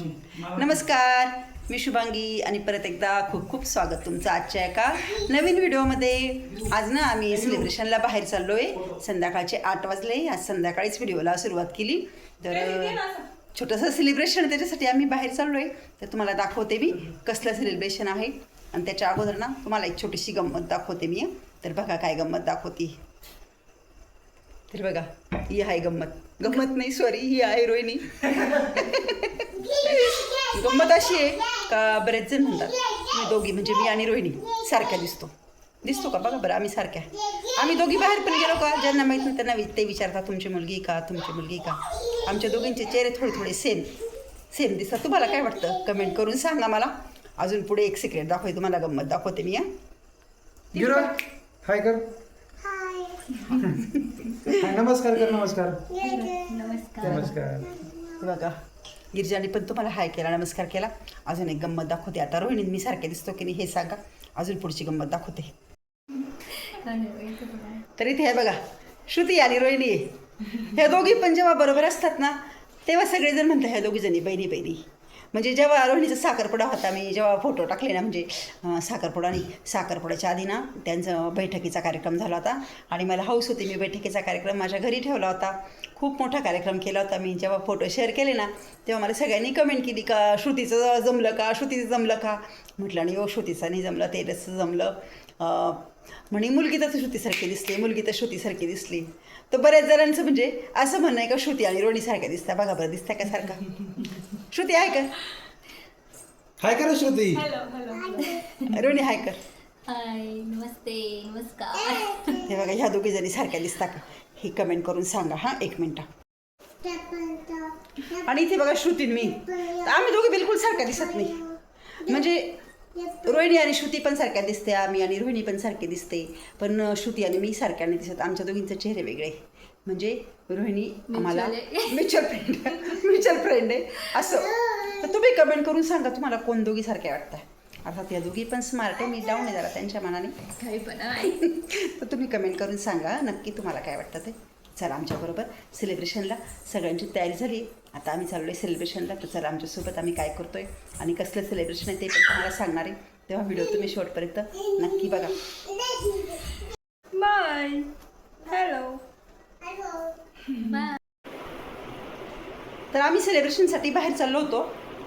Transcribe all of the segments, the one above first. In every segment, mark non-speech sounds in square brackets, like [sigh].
नमस्कार मी शुभांगी आणि परत एकदा खूप खूप स्वागत तुमचं आजच्या एका नवीन व्हिडिओमध्ये. आज ना आम्ही सेलिब्रेशनला बाहेर चाललो आहे संध्याकाळचे आठ वाजले आज संध्याकाळीच व्हिडिओला सुरुवात केली. तर छोटंसं सेलिब्रेशन त्याच्यासाठी आम्ही बाहेर चाललो आहे तर तुम्हाला दाखवते मी कसलं सेलिब्रेशन आहे. आणि त्याच्या अगोदर ना तुम्हाला एक छोटीशी गंमत दाखवते मी. तर बघा काय गंमत दाखवते. तर बघा ही आहे गंमत. गंमत नाही सॉरी ही आहे रोहिणी. [laughs] गंमत अशी आहे का बरेच जण म्हणतात मी दोघी म्हणजे मी आणि रोहिणी सारख्या दिसतो. दिसतो का? बघा बरं आम्ही सारख्या. आम्ही दोघी बाहेर पण गेलो का? ज्यांना माहीत नाही त्यांना वि- ते विचारतात तुमची मुलगी का? तुमची मुलगी का? आमच्या दोघींचे चेहरे थोडे थोडे सेम सेम दिसतात. तुम्हाला काय वाटतं? कमेंट करून सांगा मला. अजून पुढे एक सिक्रेट दाखवते तुम्हाला गंमत दाखवते मी या गिरो हाय कर हाय, नमस्कार कर नमस्कार. नमस्कार. बघा गिरजाने पण तुम्हाला हाय केला नमस्कार केला. अजून एक गंमत दाखवते आता. रोहिणी मी सारखे दिसतो की नाही हे सांगा. अजून पुढची गंमत दाखवते. तर इथे आहे बघा श्रुती आणि रोहिणी. ह्या दोघी पण जेव्हा बरोबर असतात ना तेव्हा सगळेजण म्हणतात ह्या दोघी जणी बहिणी बहिणी. म्हणजे जेव्हा रोहिणीचा साखरपुडा होता मी जेव्हा फोटो टाकले ना म्हणजे अं, साखरपुडा साखरपुड्याच्या आधी ना त्यांचा बैठकीचा कार्यक्रम झाला होता. आणि मला हौस होती मी बैठकीचा कार्यक्रम माझ्या घरी ठेवला होता. खूप मोठा कार्यक्रम केला होता. मी जेव्हा फोटो शेअर केले ना तेव्हा मला सगळ्यांनी कमेंट केली का श्रुतीचं जमलं का श्रुतीचं जमलं का? म्हटलं आणि ओ श्रुतीचं नाही जमलं तेजसचं जमलं. म्हणे मुलगी तर श्रुतीसारखी दिसली मुलगी तर श्रुतीसारखी दिसली. तर बऱ्याच जणांचं म्हणजे असं म्हणणं आहे का श्रुती आणि रोणी दिसतं बघा बरं दिसत्या का सारखा? श्रुती आहे का हाय कर श्रुती. रोणी आहे का हाय नमस्ते नमस्कार. हे बघा ह्या दोघी जणी सारख्या दिसता का? हे कमेंट करून सांगा हां एक मिनटं. आणि इथे बघा श्रुती आणि मी. आम्ही दोघी बिलकुल सारख्या दिसत नाही. म्हणजे रोहिणी आणि श्रुती पण सारख्या दिसते आम्ही आणि रोहिणी पण सारखे दिसते पण श्रुती आणि मी सारख्या नाही दिसत. आमच्या दोघींचे चेहरे वेगळे. म्हणजे रोहिणी आम्हाला म्युच्युअल फ्रेंड म्युच्युअल फ्रेंड आहे. असं. तर तुम्ही कमेंट करून सांगा तुम्हाला कोण दोघी सारख्या वाटतं अर्थात या दोघी पण स्मार्ट आहे. मी डाऊन आहे जरा त्यांच्या मनाने. काही पण [laughs] तर तुम्ही कमेंट करून सांगा नक्की तुम्हाला काय वाटतं ते. चला आमच्याबरोबर सेलिब्रेशनला सगळ्यांची तयारी झाली. आता आम्ही चाललो आहे सेलिब्रेशनला तर चला आमच्यासोबत आम्ही काय करतो आहे आणि कसलं सेलिब्रेशन आहे ते पण तुम्हाला सांगणार आहे. तेव्हा व्हिडिओ तुम्ही शेवटपर्यंत नक्की बघा. बाय हॅलो तर आम्ही सेलिब्रेशनसाठी बाहेर चाललो होतो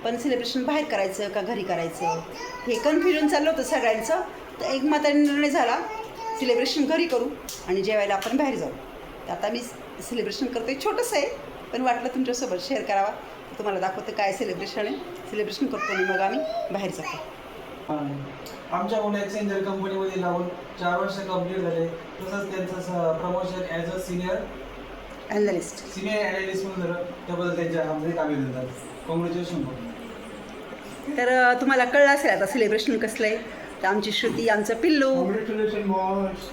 पण सेलिब्रेशन बाहेर करायचं का घरी करायचं हे कन्फ्युजन चाललं होतं सगळ्यांचं. तर एक मात्र निर्णय झाला सेलिब्रेशन घरी करू आणि जेवायला आपण बाहेर जाऊ. तर आता मी सेलिब्रेशन करतोय छोटंसं आहे पण वाटलं तुमच्यासोबत शेअर करावा. तुम्हाला दाखवतं काय सेलिब्रेशन आहे. सेलिब्रेशन करतो आणि मग आम्ही बाहेर जातो. आमच्या मुलं एक्सचेंजर कंपनीमध्ये लागून चार वर्ष कंप्लीट झाले. तसंच त्यांचं promotion as a senior analyst senior analyst म्हणून झालं त्याबद्दल त्यांच्या कामे देतात. कॉंग्रॅच्युलेशन तर तुम्हाला कळलं असेल आता सेलिब्रेशन कसलं आहे? तर आमची श्रुती आमचं पिल्लू. कॉंग्रॅच्युलेशन बॉस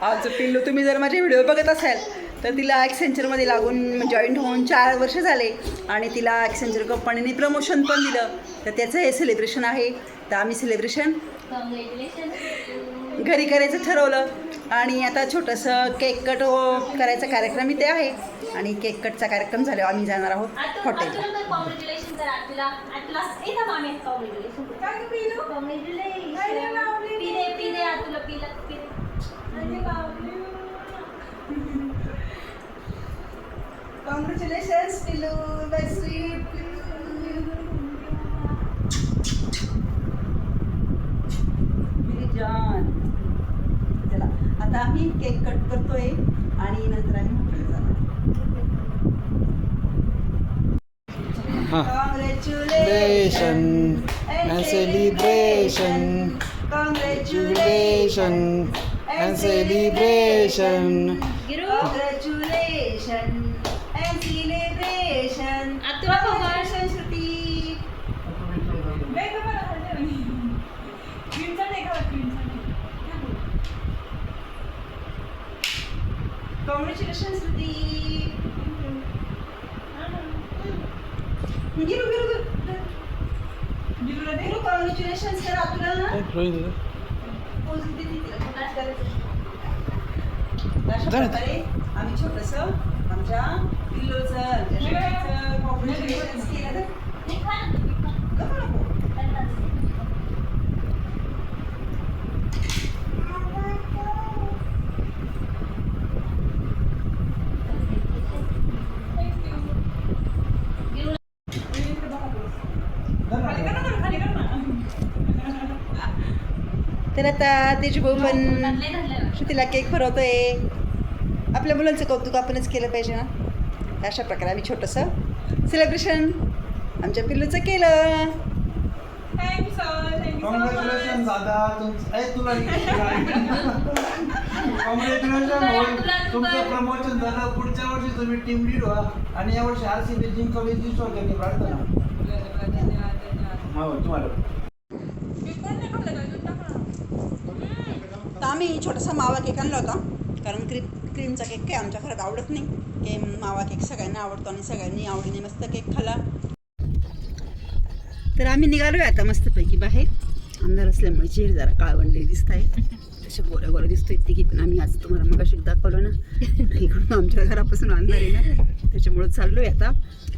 आमचं पिल्लू तुम्ही जर माझे व्हिडिओ बघत असाल तर तिला ॲक्सेंचरमध्ये लागून जॉईंट होऊन चार वर्ष झाले आणि तिला ॲक्सेंचर कंपनीने प्रमोशन पण दिलं तर त्याचं हे सेलिब्रेशन आहे तर आम्ही सेलिब्रेशन घरी करायचं ठरवलं आणि आता छोटंसं केक कट करायचा कार्यक्रम इथे आहे आणि केक कटचा कार्यक्रम झाल्यावर आम्ही जाणार आहोत हॉटेलला कॉंग्रॅच्युलेशन कर आतला आतला इथं मामी कॉंग्रॅच्युलेशन कॉंग्रॅच्युलेशन पिले पिले आतुला पिला पिले कॉंग्रॅच्युलेशन पिल्लू जान चला आता आम्ही केक कट करतोय आणि नंतर आम्ही हॉटेलला जाणार Celebration and celebration, Congratulations and celebration. Congratulations, Sudeep. Giro, giro, giro. Giro, congratulations करा तुला. अशा प्रकारे आम्ही छोटस आमच्या पिल्लोचं कॉम्बिनेशन केलं तर आता त्याची भाऊ पण. धरलंय. श्रुतीला केक भरवतोय आपल्या मुलांचं कौतुक आपणच केलं पाहिजे ना. अशा प्रकारे आम्ही छोटंसं सेलिब्रेशन आमच्या पिल्लूचं केलं. कॉंग्रॅच्युलेशन दादा. तुला कॉंग्रॅच्युलेशन [laughs] तुमचं प्रमोशन झालं पुढच्या वर्षी तुम्ही टीम लीड व्हा. आणि यावर्षी आर सी बी जिंकवली प्रार्थना. हो तुम्हाला. आम्ही छोटासा मावा केक आणला होता. कारण क्रीम क्रीमचा केक काही आमच्या घरात आवडत नाही. की मावा केक सगळ्यांना आवडतो आणि सगळ्यांनी आवडीने मस्त केक खाला तर आम्ही निघालोय आता मस्तपैकी बाहेर. अंधार असल्यामुळे चेहरे जरा काळवंडले दिसत आहे तसे गोऱ्या गोऱ्या दिसतोय तिघी पण आम्ही. आज तुम्हाला मग दाखवलं ना. [laughs] इकडून आमच्या घरापासून अंधार आहे ना. त्याच्यामुळं चाललोय आता.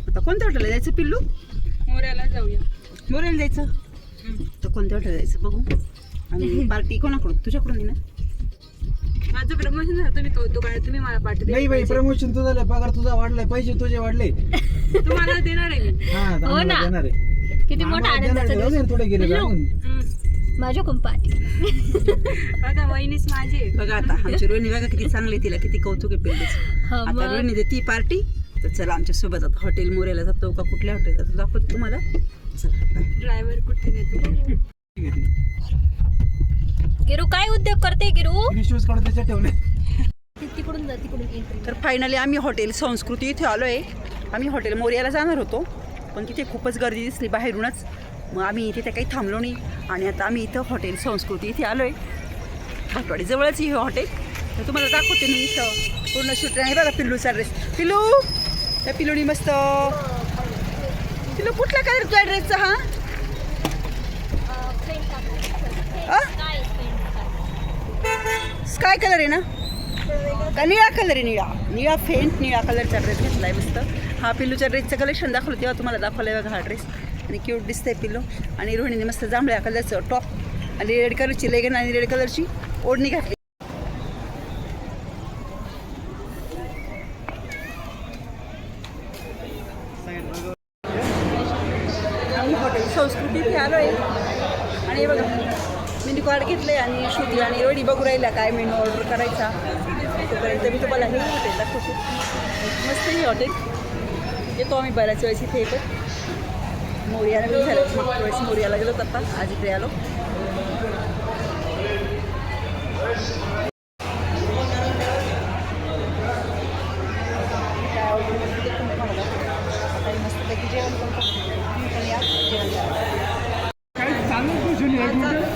आता कोणत्या हॉटेलला जायचं पिल्लू? मोऱ्याला जाऊया. मोरेला जायचं? तर कोणत्या हॉटेल जायचं बघू. आणि [laughs] पार्टी कोणाकडून? तुझ्याकडून आहे ना? माझं प्रमोशन झालं तुम्ही तो दुकानात तुम्ही मला पाठी नाही बाई प्रमोशन तुझं झालं. पगार तुझा वाढलाय पैसे तुझे वाढले. तुम्हाला देणार आहे मी. [laughs] हा आम्हाला ना. देणार आहे. किती मोठा आम्हाला देणार आनंदाचा आहे. जाऊ दे दिवस ना, थोडे गेले. जाऊन. माझ्या कुंपाट बघा वहिनीच माझी आहे. बघा आता आमची रोहिणी बघा किती चांगली आहे, तिला किती कौतुक आहे पिल्लूचं. हा, आता मग. रोहिणी देती पार्टी. तर चला आमच्यासोबत आता हॉटेल मोरेला जातो का कुठल्या हॉटेल जातो दाखवतो तुम्हाला. चला बाय ड्रायव्हर कुठे नेतो? गिरू काय उद्योग करते गिरू? कडे त्याच्यात ठेवले. तिकडून जा तिकडून entry. तर फायनली आम्ही हॉटेल संस्कृती इथे आलो आहे आम्ही हॉटेल मोर्याला जाणार होतो पण तिथे खूपच गर्दी दिसली बाहेरूनच. मग आम्ही इथे त्या काही थांबलो नाही. आणि आता आम्ही इथं हॉटेल संस्कृती इथे आलो आहे भाटवाडी जवळच हे हॉटेल तर तुम्हाला दाखवते मी इथं. पूर्ण शूट आहे. बघा पिल्लूचा ड्रेस पिल्लू! त्या पिल्लूनी मस्त. पिल्लू कुठल्या कलरचा ड्रेसचा हा? स्काय कलर आहे ना? का निळा कलर आहे निळा? निळा फेंट निळा कलरचा ड्रेस घेतला आहे मस्त. हा पिल्लूच्या ड्रेसचं कलेक्शन दाखवलं तेव्हा तुम्हाला दाखवलं आहे बघा हा ड्रेस आणि क्यूट दिसतंय पिल्लू. आणि रोहिणीने मस्त जांभळ्या कलरचं टॉप आणि रेड कलरची लेगन आणि रेड कलरची ओढणी घातली आम्ही हॉटेल संस्कृती इथे आलो आहे आणि हे बघा मेन्यू कार्ड घेतले आणि श्रुती आणि रोडी बघू राहिल्या काय मेनू ऑर्डर करायचा तोपर्यंत मी तुम्हाला हे हॉटेल दाखवते मस्त हे हॉटेल येतो आम्ही बऱ्याच वेळेस इथे येतो मोर्याला मी झालं मागच्या वेळेस मोर्याला गेलो होतो आता आज इकडे आलो काय order केलं ते पण तुम्हाला दाखवते. आता मी मस्तपैकी जेवण पण करतो. तुम्ही पण या, जेवण करा.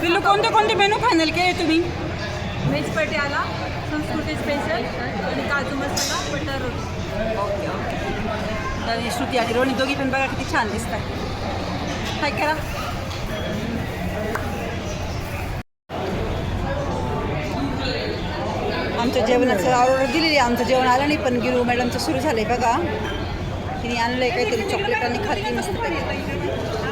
पिल्लू कोणते कोणते मेनू फायनल केले तुम्ही व्हेज पटियाला संस्कृती स्पेशल आणि kaju masala butter roti. Okay okay. तर श्रुती आणि रोणी दोघी पण बघा किती छान दिसतात काय करा. आमच्या जेवणाचं ऑर्डर दिलेली आहे. आमचं जेवण आलं नाही पण गिरू मॅडमचं सुरू झालं आहे बघा. तिने आणलं आहे काहीतरी चॉकलेट आणि खाल्ली मस्त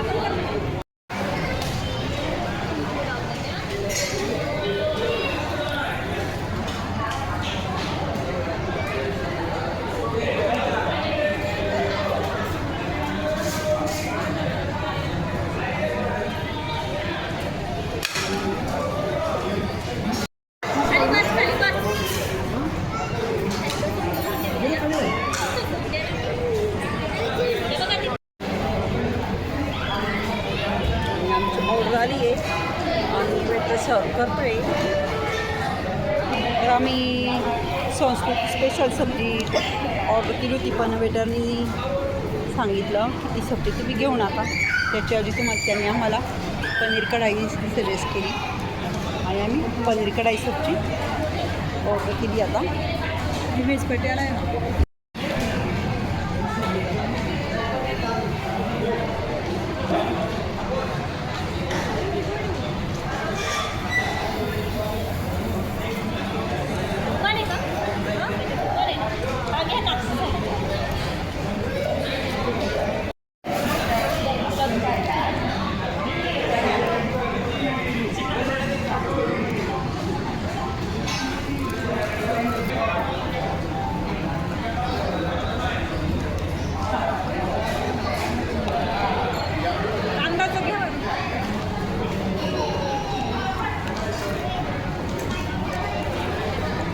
घेऊ नका त्याच्याऐवजी तुम्हाला त्यांनी आम्हाला पनीर कढाई सजेस्ट केली. आणि आम्ही पनीर कढाई सब्जी ऑर्डर केली आता. व्हेज आहे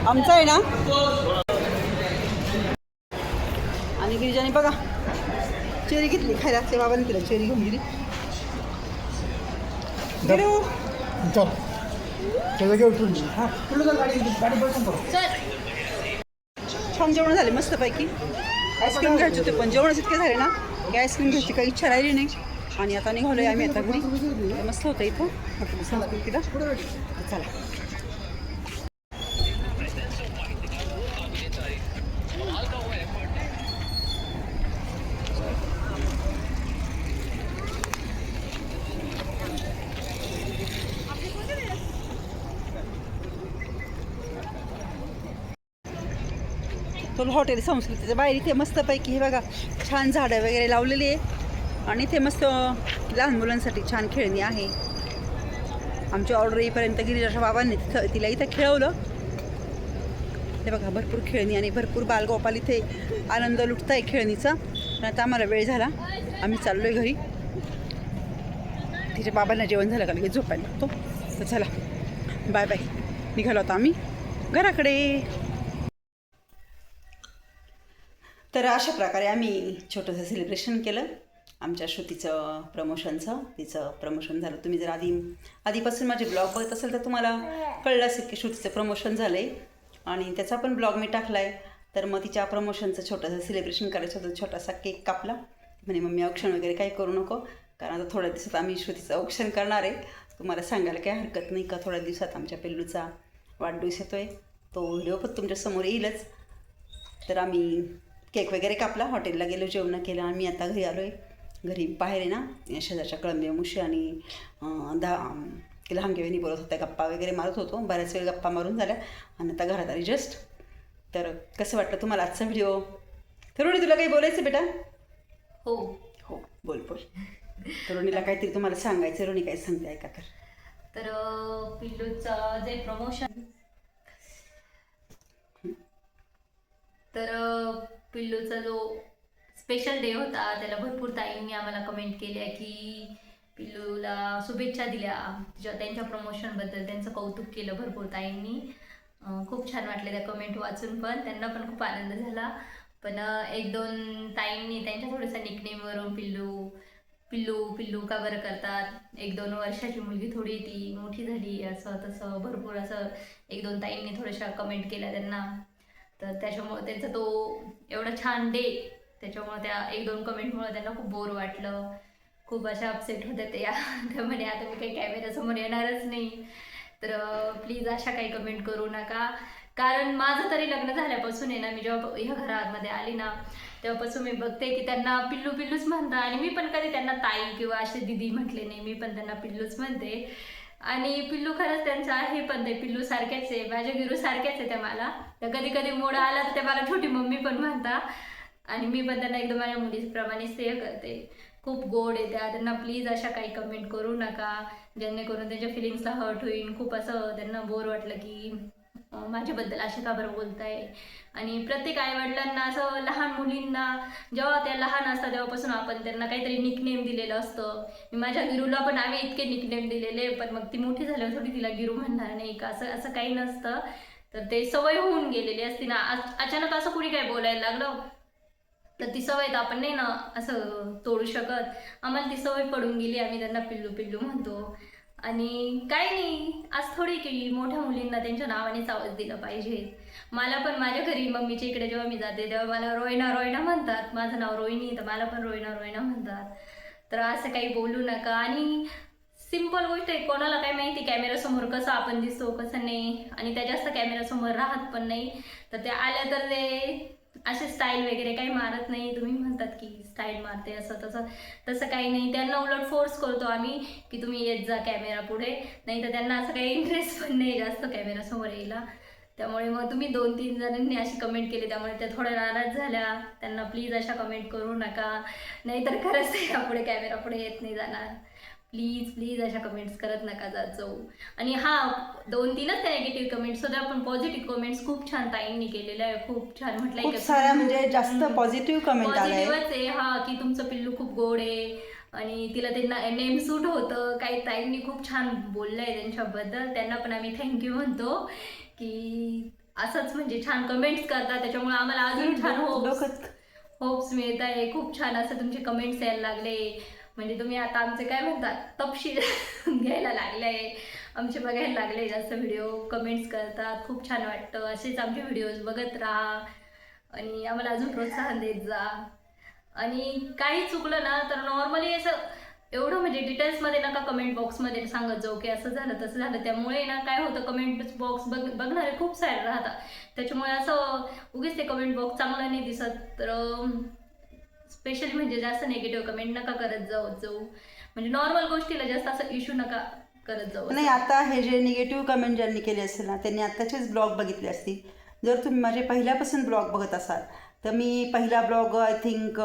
आमचा आहे ना? आणि गिरिजाने बघा चेरी घेतली खायला ते बाबाने तिला चेरी घेऊन दिली हा तुला करू छान जेवण झाले मस्तपैकी. आईस्क्रीम घ्यायचे होते पण जेवणच इतके झाले ना. की आईस्क्रीम घ्यायची काही इच्छा राहिली नाही. आणि आता निघालोय आम्ही आता घरी. मस्त होतं इथं. संस्कृतीला. चला. तो हॉटेल संस्कृतीच्या बाहेर. इथे मस्तपैकी हे बघा छान झाडं वगैरे लावलेली आहे. आणि इथे मस्त लहान मुलांसाठी छान खेळणी आहे. आमची ऑर्डर येईपर्यंत गिरीजाच्या बाबांनी तिथं तिला इथं खेळवलं. हे बघा भरपूर खेळणी आणि भरपूर बालगोपाल इथे आनंद लुटताय खेळणीचा. पण आता आम्हाला वेळ झाला. आम्ही चाललो आहे घरी. तिच्या बाबांना जेवण झालं का लगेच झोपायला लागतो. तर चला बाय बाय. निघालो आता आम्ही. घराकडे. तर अशा प्रकारे आम्ही छोटंसं सेलिब्रेशन केलं. आमच्या श्रुतीचं प्रमोशनचं तिचं प्रमोशन झालं. तुम्ही जर आधी आधीपासून माझे ब्लॉग बघत असेल तर तुम्हाला कळलं असेल की श्रुतीचं प्रमोशन झालं आहे आणि त्याचा पण ब्लॉग मी टाकला आहे तर मग तिच्या प्रमोशनचं छोटंसं सेलिब्रेशन करायचं होतं. छोटासा केक कापला. म्हणे मम्मी औक्षण वगैरे काही करू नको. कारण आता थोड्या दिवसात आम्ही श्रुतीचं औक्षण करणार आहे. तुम्हाला सांगायला काही हरकत नाही का? थोड्या दिवसात आमच्या पिल्लूचा वाढदिवस येतो आहे तो व्हिडिओ पण तुमच्यासमोर येईलच. तर आम्ही केक वगैरे कापला हॉटेलला गेलो जेवण केलं आणि मी आता घरी आलो आहे घरी बाहेर आहे ना शेजारच्या कळंबे मुशी आणि दा लहानगेवेनी बोलत होत्या गप्पा वगैरे मारत होतो. बऱ्याच वेळ गप्पा मारून झाल्या आणि आता घरात आली जस्ट. तर कसं वाटलं तुम्हाला आजचा व्हिडिओ? तरुणी तुला काही बोलायचं बेटा? हो. हो बोल बोल. तरुणीला काहीतरी तुम्हाला सांगायचं तरुणी काय सांगते ऐका तर. तर पिल्लूचं जे प्रमोशन तर पिल्लूचा जो स्पेशल डे होता त्याला भरपूर ताईंनी आम्हाला कमेंट केल्या की पिल्लूला शुभेच्छा दिल्या. तिच्या त्यांच्या प्रमोशनबद्दल त्यांचं कौतुक केलं भरपूर ताईंनी. खूप छान वाटले त्या कमेंट वाचून पण. त्यांना पण खूप आनंद झाला. पण एक दोन ताईंनी त्यांच्या थोड्याशा निकनेमवरून पिल्लू पिल्लू पिल्लू का बरं करतात? एक दोन वर्षाची मुलगी थोडी ती मोठी झाली. असं तसं भरपूर असं एक दोन ताईंनी थोड्याशा कमेंट केल्या त्यांना. तर त्याच्यामुळे त्यांचा तो एवढा छान डे त्याच्यामुळे त्या एक दोन कमेंटमुळं त्यांना खूप बोर वाटलं. खूप अशा अपसेट होत्या त्या [laughs] त्या म्हणे आता मी काही कॅमेऱ्यासमोर येणारच नाही. तर प्लीज अशा काही कमेंट करू नका. कारण माझं तरी लग्न झाल्यापासून आहे ना मी जेव्हा ह्या घरामध्ये आली ना तेव्हापासून मी बघते की त्यांना पिल्लू पिल्लूच म्हणता आणि मी पण कधी त्यांना ताई किंवा असे दिदी म्हटले नाही मी पण त्यांना पिल्लूच म्हणते. आणि पिल्लू खरंच त्यांचं आहे पण ते पिल्लू सारखेच आहे माझ्या गिरू सारख्याच आहे त्या मला. तर कधी कधी मोड आला तर ते मला छोटी मम्मी पण म्हणता आणि मी पण त्यांना एकदम माझ्या मुलीप्रमाणे सेव करते. खूप गोड आहे त्या. त्यांना प्लीज अशा काही कमेंट करू नका. जेणेकरून त्यांच्या फिलिंग्सला हर्ट होईल. खूप असं त्यांना बोर वाटलं की माझ्याबद्दल असे का बरं बोलताय? आणि प्रत्येक आईवडिलांना असं लहान मुलींना जेव्हा त्या लहान असतात तेव्हापासून आपण त्यांना काहीतरी निकनेम दिलेलं असतं. मी माझ्या गिरूला पण आम्ही इतके निकनेम दिलेले पण मग ती मोठी झाल्यावर थोडी तिला गिरू म्हणणार नाही का? असं असं काही नसतं. तर ते सवय होऊन गेलेली असते ना. अचानक असं कुणी काय बोलायला लागलं? तर ती सवय तर आपण नाही ना असं तोडू शकत. आम्हाला ती सवय पडून गेली आम्ही त्यांना पिल्लू पिल्लू म्हणतो. आणि काही नाही आज थोडी की मोठ्या मुलींना त्यांच्या नावानेच आवाज दिला पाहिजे. मला पण माझ्या घरी मम्मीच्या इकडे जेव्हा मी जाते तेव्हा मला रोयना रोयना म्हणतात. माझं नाव रोहिणी तर मला पण रोयना रोयना म्हणतात. तर असं काही बोलू नका. आणि सिंपल गोष्ट आहे कोणाला काय माहिती कॅमेरासमोर कसं आपण दिसतो कसं नाही. आणि त्या जास्त कॅमेरासमोर राहत पण नाही. तर ते आल्या तर ते असे स्टाईल वगैरे काही मारत नाही. तुम्ही म्हणतात की स्टाईल मारते असं तसं. तसं काही नाही. त्यांना उलट फोर्स करतो आम्ही की तुम्ही येत जा कॅमेरा पुढे. नाही तर त्यांना असं काही इंटरेस्ट पण नाही जास्त कॅमेरासमोर यायला. त्यामुळे मग तुम्ही दोन तीन जणांनी अशी कमेंट केली. त्यामुळे त्या थोड्या नाराज झाल्या. त्यांना प्लीज अशा कमेंट करू नका. नाहीतर खरंच ते यापुढे कॅमेरा पुढे येत नाही जाणार. प्लीज प्लीज अशा कमेंट्स करत नका जात जाऊ. आणि हा दोन तीनच त्या निगेटिव्ह कमेंट्स होत्या पण पॉझिटिव्ह कमेंट्स खूप छान ताईंनी केलेल्या आहे खूप छान म्हटलंय खूप साऱ्या म्हणजे जास्त. पॉझिटिव्ह कमेंट पॉझिटिव्हच आहे हा की तुमचं पिल्लू खूप गोड आहे. आणि तिला ते नेम सूट होतं. काही ताईंनी खूप छान बोललंय त्यांच्याबद्दल. त्यांना पण आम्ही थँक्यू म्हणतो की असंच म्हणजे छान कमेंट्स करता त्याच्यामुळे आम्हाला अजून छान होप्स होप्स मिळत आहे खूप छान असं तुमचे कमेंट्स यायला लागले. म्हणजे तुम्ही आता आमचे काय म्हणतात तपशील [laughs] घ्यायला लागले. आमचे बघायला लागले जास्त व्हिडिओ कमेंट्स करतात. खूप छान वाटतं. असेच आमचे व्हिडिओज बघत राहा. आणि आम्हाला अजून प्रोत्साहन देत जा. आणि काही चुकलं ना तर नॉर्मली असं एवढं म्हणजे डिटेल्समध्ये नका कमेंट बॉक्समध्ये सांगत जाऊ की असं झालं तसं झालं. त्यामुळे ना काय होतं कमेंट बॉक्स बघ बघणारे खूप सारे राहतात. त्याच्यामुळे असं उगीच ते कमेंट बॉक्स चांगला नाही दिसत. तर स्पेशली म्हणजे जास्त निगेटिव्ह कमेंट नका करत जाऊ जाऊ. म्हणजे नॉर्मल गोष्टीला जास्त असं इश्यू नका करत जाऊ. नाही आता हे जे निगेटिव्ह कमेंट ज्यांनी केले असेल ना त्यांनी आत्ताचेच ब्लॉग बघितले असतील. जर तुम्ही माझे पहिल्यापासून ब्लॉग बघत असाल तर मी पहिला ब्लॉग आय थिंक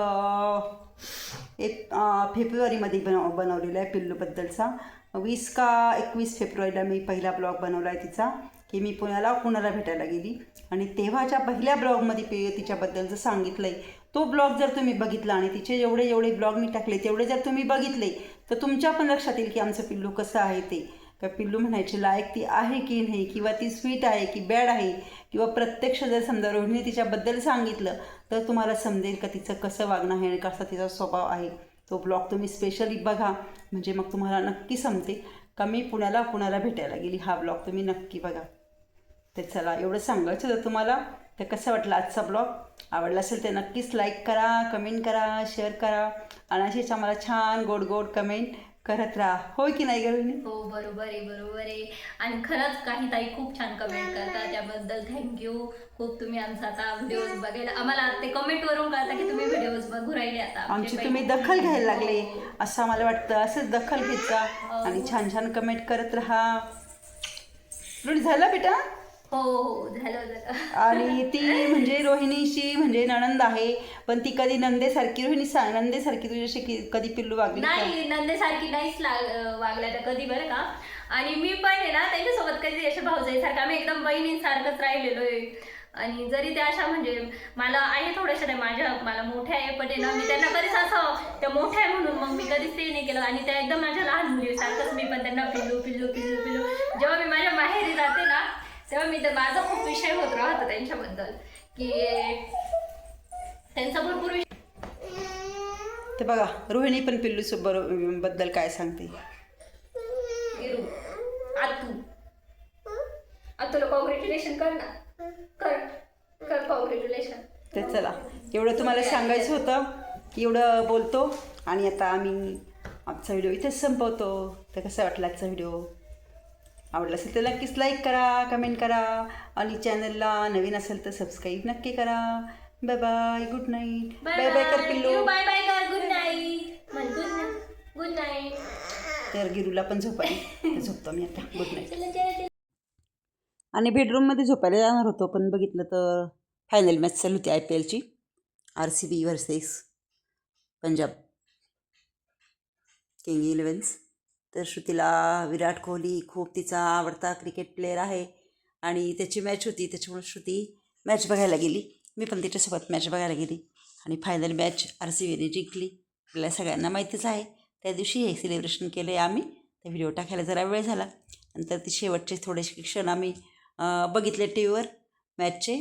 एक फेब्रुवारीमध्ये बनव बनवलेला आहे पिल्लूबद्दलचा. वीस का एकवीस फेब्रुवारीला मी पहिला ब्लॉग बनवला आहे तिचा की मी पुण्याला कुणाला भेटायला गेली. आणि तेव्हाच्या पहिल्या ब्लॉगमध्ये पे तिच्याबद्दलचं सांगितलं आहे तो ब्लॉग जर तुम्ही बघितला आणि तिचे जेवढे जेवढे ब्लॉग मी टाकले तेवढे जर तुम्ही बघितले तर तुमच्या पण लक्षात येईल की आमचं पिल्लू कसं आहे ते. का पिल्लू म्हणायची लायक ती आहे की नाही? किंवा ती स्वीट आहे की बॅड आहे? किंवा प्रत्यक्ष जर समजा रोहिणीने तिच्याबद्दल सांगितलं तर तुम्हाला समजेल का तिचं कसं वागणं आहे आणि कसा तिचा स्वभाव आहे? तो ब्लॉग तुम्ही स्पेशली बघा. म्हणजे मग तुम्हाला नक्की समजेल का मी पुण्याला कुणाला भेटायला गेली. हा ब्लॉग तुम्ही नक्की बघा. तर चला एवढं सांगायचं तर तुम्हाला. तर कसं वाटलं आजचा ब्लॉग आवडला असेल तर नक्कीच लाईक करा कमेंट करा शेअर करा. आणि अशीच आम्हाला छान गोड गोड कमेंट करत राहा. होय की नाही गरणी हो बरोबर आहे बरोबर आहे. आणि खरंच काही ताई खूप छान कमेंट करतात. त्याबद्दल थँक्यू खूप तुम्ही आमचा आता व्हिडिओज बघायला आम्हाला ते कमेंट वरून कळतं की तुम्ही व्हिडिओज बघू राहिले आता. आमची म्हणजे तुम्ही पहिले- दखल घ्यायला लागले. असं आम्हाला वाटतं. असंच दखल घेत जा. आणि छान छान कमेंट करत राहा. झालं बेटा? हो हो झालं झालं. आणि ती म्हणजे रोहिणीची म्हणजे नणंद आहे पण ती कधी नंदेसारखी रोहिणी सा नंदेसारखी तुझ्याशी की- कधी पिल्लू वागली का? नाही नंदेसारखी नाहीच लाग वागल्या त्या कधी बरं का? आणि मी पण आहे ना त्यांच्यासोबत कधी अशा भाऊजाईसारखं आम्ही एकदम बहिणींसारखंच राहिलेलो आहे आणि जरी त्या अशा म्हणजे मला आहे थोड्याशा त्या माझ्या मला मोठ्या आहे पण आहे ना मी त्यांना कधीच असं त्या मोठ्या आहे म्हणून मग मी कधीच ते नाही केलं. आणि त्या एकदम माझ्या लहान मुलीसारखंच मी पण त्यांना पिल्लू पिल्लू पिल्लू पिल्लू. जेव्हा मी माझ्या माहेरी जाते ना तेव्हा मी तर माझा खूप विषय होत राहतो त्यांच्याबद्दल की त्यांचा भरपूर विषय ते बघा रोहिणी पण पिल्लू बद्दल काय सांगते. आतू. आतूला कॉंग्रॅच्युलेशन कर ना. कर कर कॉंग्रॅच्युलेशन तर चला. एवढं तुम्हाला सांगायचं होतं एवढं बोलतो. आणि आता आम्ही आजचा व्हिडिओ इथेच संपवतो. तर कसा वाटला आजचा व्हिडिओ आवडला असेल तर नक्कीच लाईक करा कमेंट करा. आणि चॅनलला नवीन असेल तर सबस्क्राईब नक्की करा. Bye bye good night bye bye कर पिल्लू. बाय बाय कर good night good good night तर गिरूला पण झोपाली झोपतो मी आता. गुड नाईट आणि बेडरूममध्ये झोपायला जाणार होतो पण बघितलं तर फायनल मॅच चालू होती I P एलची R C B versus Punjab king elevens तर श्रुतीला विराट कोहली खूप तिचा आवडता क्रिकेट प्लेअर आहे. आणि त्याची मॅच होती त्याच्यामुळे श्रुती मॅच बघायला गेली. मी पण तिच्यासोबत मॅच बघायला गेली. आणि फायनल मॅच आर सी बीने जिंकली. आपल्याला सगळ्यांना माहितीच आहे. त्या दिवशी हे सेलिब्रेशन केलं आहे आम्ही. ते व्हिडिओ टाकायला जरा वेळ झाला. नंतर ती शेवटचे थोडेसे क्षण आम्ही बघितले टी व्हीवर मॅचचे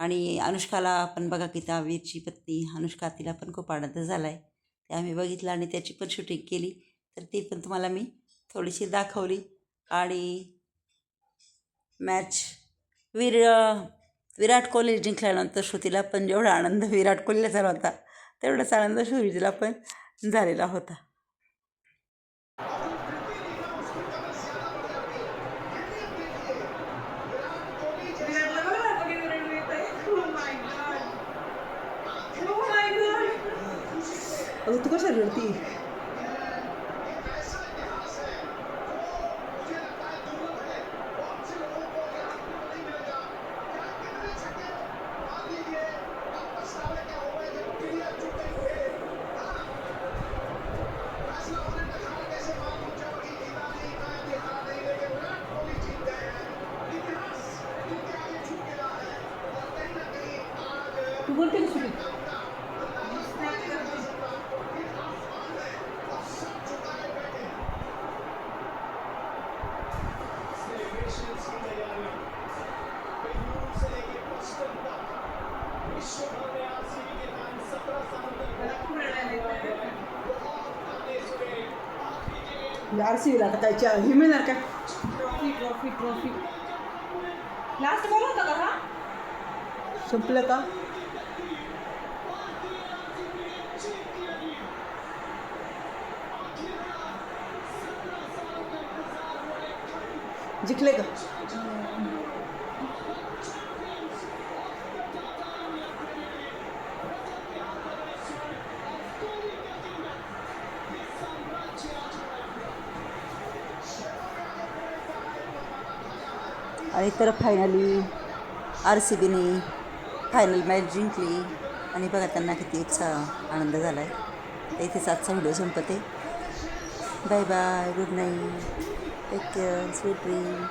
आणि अनुष्काला पण बघा की त्या वीरची पत्नी अनुष्का तिला पण खूप आनंद झाला आहे ते आम्ही बघितलं आणि त्याची पण शूटिंग केली. तर ती पण तुम्हाला मी थोडीशी दाखवली. आणि मॅच वीर विराट कोहली जिंकल्यानंतर श्रुतीला पण जेवढा आनंद विराट कोहलीला झाला होता तेवढाच आनंद श्रुतीला पण झालेला होता. तू कशा रडती आर सी बीला आता काय चा- हे मिळणार का trophy trophy trophy. Last ball होता का हा? संपलं का जिंकले का आणि तर फायनली आर सी बीने फायनल मॅच जिंकली. आणि बघा त्यांना किती उत्साह आनंद झाला आहे इथेच आजचा व्हिडिओ संपते. Bye bye good night take care sweet dream